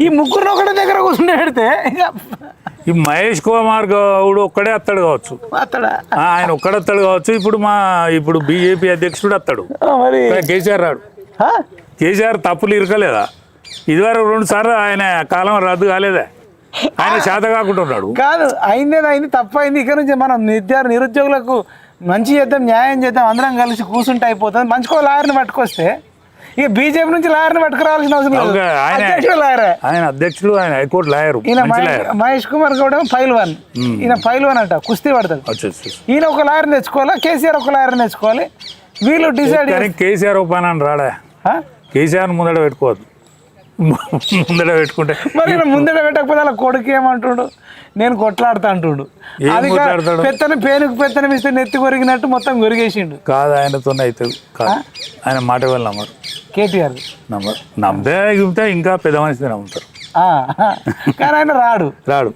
ఈ ముగ్గురు ఒకటి దగ్గర కూర్చుని పెడితే ఈ మహేష్ కుమార్ గౌడ్ ఒక్కడే అత్తాడు కావచ్చు. అతడా ఆ, ఆయన ఒక్కడే అత్తాడు కావచ్చు. ఇప్పుడు మా ఇప్పుడు బీజేపీ అధ్యక్షుడు అత్తాడు. మరి కేసీఆర్ రాడు? కేసీఆర్ తప్పులు ఇరకలేదా? ఇదివరకు రెండు సార్లు ఆయన కాలం రద్దు కాలేదా? ఆయన చేత కాకుండా ఉన్నాడు. కాదు అయిందేదో అయింది తప్పు అయింది. ఇక నుంచి మనం నిరుద్యోగ నిరుద్యోగులకు మంచి చేద్దాం న్యాయం చేద్దాం అందరం కలిసి కూర్చుంటే అయిపోతుంది. మంచికో లాయర్ని పట్టుకొస్తే ఇక బీజేపీ నుంచి లాయర్ని పట్టుకురావాల్సిన అవసరం లేదు. అధ్యక్షుడు లాయరే. ఆయన అధ్యక్షుడు ఆయన హైకోర్టు లాయరు. ఈయన మహేష్ కుమార్ గౌడ్ వన్. ఈయన ఫైల్ వన్ అంట కుస్తీ పడతాడు ఈయన ఒక లాయర్ తెచ్చుకోవాలా కేసీఆర్ ఒక లాయర్ తెచ్చుకోవాలి? వీళ్ళు డిసైడ్ కేసీఆర్ ఓపెన్ అని రాడా కేసీఆర్ ముందడ పెట్టుకోవద్దు. ముందడ పెట్టుకుంటే మరి ముందర పెట్టకపోతే అలా కొడుకు ఏమంటుడు? నేను కొట్లాడుతా అంటుడు. అది? పెత్తనం పేనుకు పెత్తనం ఇస్తే నెత్తి కొరిగినట్టు మొత్తం కొరిగేసిండు కాదు ఆయనతోనే అవుతుంది. కాదు ఆయన మాట వాళ్ళు నమ్మరు. కేటీఆర్. నమ్మరు నమ్మితే ఇంకా పెద్ద మనిషిని నమ్ముతారు కానీ ఆయన రాడు. రాడు.